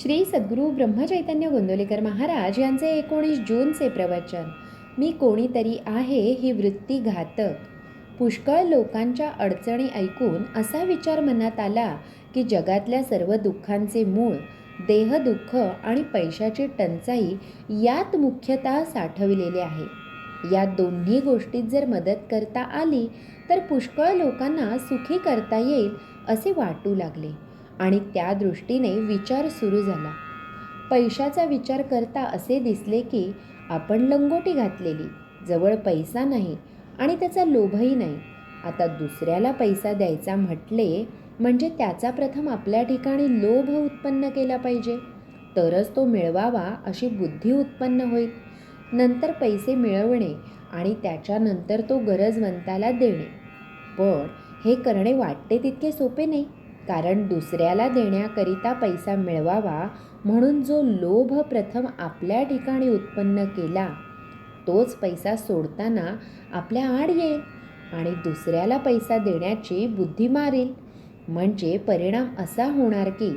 श्री सद्गुरू ब्रह्मचैतन्य गोंदोलेकर महाराज यांचे एकोणीस जूनचे प्रवचन. मी कोणीतरी आहे ही वृत्ती घातक. पुष्कळ लोकांच्या अडचणी ऐकून असा विचार मनात आला की जगातल्या सर्व दुःखांचे मूळ देहदुःख आणि पैशाची टंचाई यात मुख्यतः साठविलेले आहे. या दोन्ही गोष्टीत जर मदत करता आली तर पुष्कळ लोकांना सुखी करता येईल असे वाटू लागले. आणि त्या दृष्टीने विचार सुरू झाला. पैशाचा विचार करता असे दिसले की आपण लंगोटी घातलेली जवळ पैसा नाही आणि त्याचा लोभही नाही. आता दुसऱ्याला पैसा द्यायचा म्हटले म्हणजे त्याचा प्रथम आपल्या ठिकाणी लोभ उत्पन्न केला पाहिजे. तरच तो मिळवावा अशी बुद्धी उत्पन्न होईल. नंतर पैसे मिळवणे आणि त्याच्यानंतर तो गरजवंताला देणे. पण हे करणे वाटते तितके सोपे नाही. कारण दुसऱ्याला देण्याकरिता पैसा मिळवावा म्हणून जो लोभ प्रथम आपल्या ठिकाणी उत्पन्न केला तोच पैसा सोडताना आपल्या आड येईल आणि दुसऱ्याला पैसा देण्याची बुद्धी मारेल. म्हणजे परिणाम असा होणार की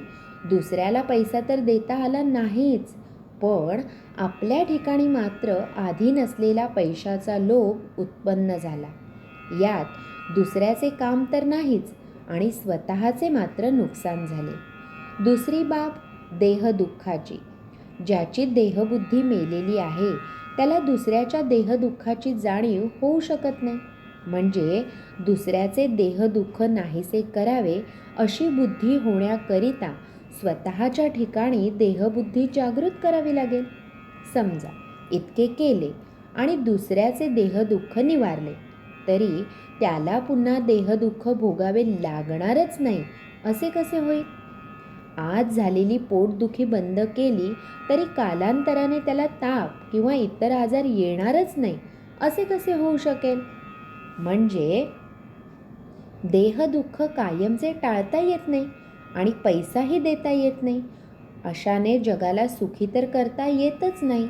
दुसऱ्याला पैसा तर देता आला नाहीच पण आपल्या ठिकाणी मात्र आधी नसलेला पैशाचा लोभ उत्पन्न झाला. यात दुसऱ्याचे काम तर नाहीच आणि स्वतःचे मात्र नुकसान झाले. दुसरी बाब देहदुःखाची. ज्याची देहबुद्धी मेलेली आहे त्याला दुसऱ्याच्या देहदुःखाची जाणीव होऊ शकत नाही. म्हणजे दुसऱ्याचे देहदुःख नाहीसे करावे अशी बुद्धी होण्याकरिता स्वतःच्या ठिकाणी देहबुद्धी जागृत करावी लागेल. समजा इतके केले आणि दुसऱ्याचे देहदुःख निवारले. तरी त्याला पुन्हा देहदुःख भोगावे लागणारच नाही. असे कसे होईल? आज झालेली पोटदुखी बंद केली तरी कालांतराने त्याला ताप किंवा इतर आजार येणारच नाही. असे कसे होऊ शकेल? म्हणजे देहदुःख कायमचे टाळता येत नाही आणि पैसाही देता येत नाही. अशाने जगाला सुखी तर करता येतच नाही.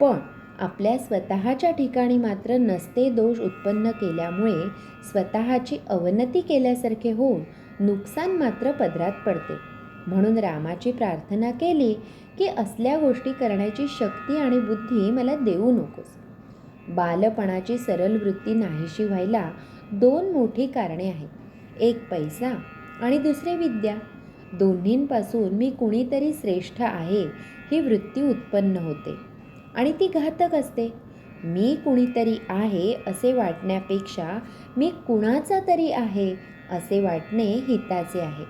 पण आपल्या स्वतःच्या ठिकाणी मात्र नसते दोष उत्पन्न केल्यामुळे स्वतःची अवनती केल्यासारखे होऊन नुकसान मात्र पदरात पडते. म्हणून रामाची प्रार्थना केली की असल्या गोष्टी करण्याची शक्ती आणि बुद्धी मला देऊ नकोस. बालपणाची सरळ वृत्ती नाहीशी व्हायला दोन मोठी कारणे आहेत. एक पैसा आणि दुसरे विद्या. दोन्हींपासून मी कुणीतरी श्रेष्ठ आहे ही वृत्ती उत्पन्न होते. आणि ती घातक असते. मी कुणीतरी आहे असे वाटण्यापेक्षा मी कुणाचा तरी आहे असे वाटणे हिताचे आहे.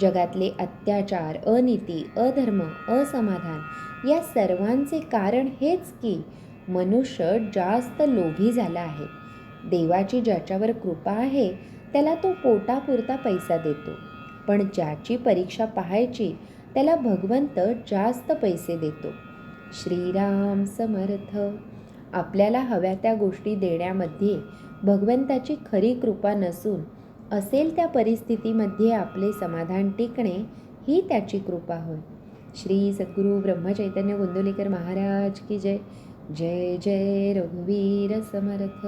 जगातले अत्याचार अनिती अधर्म असमाधान या सर्वांचे कारण हेच की मनुष्य जास्त लोभी झाला आहे. देवाची ज्याच्यावर कृपा आहे त्याला तो पोटापुरता पैसा देतो. पण ज्याची परीक्षा पाहायची त्याला भगवंत जास्त पैसे देतो. श्रीराम समर्थ. आपल्याला हव्या त्या गोष्टी देण्यामध्ये भगवंताची खरी कृपा नसून असेल त्या परिस्थितीमध्ये आपले समाधान टिकणे ही त्याची कृपा होय. श्री सद्गुरू ब्रह्मचैतन्य गोंदोलीकर महाराज की जय. जय जय रघुवीर समर्थ.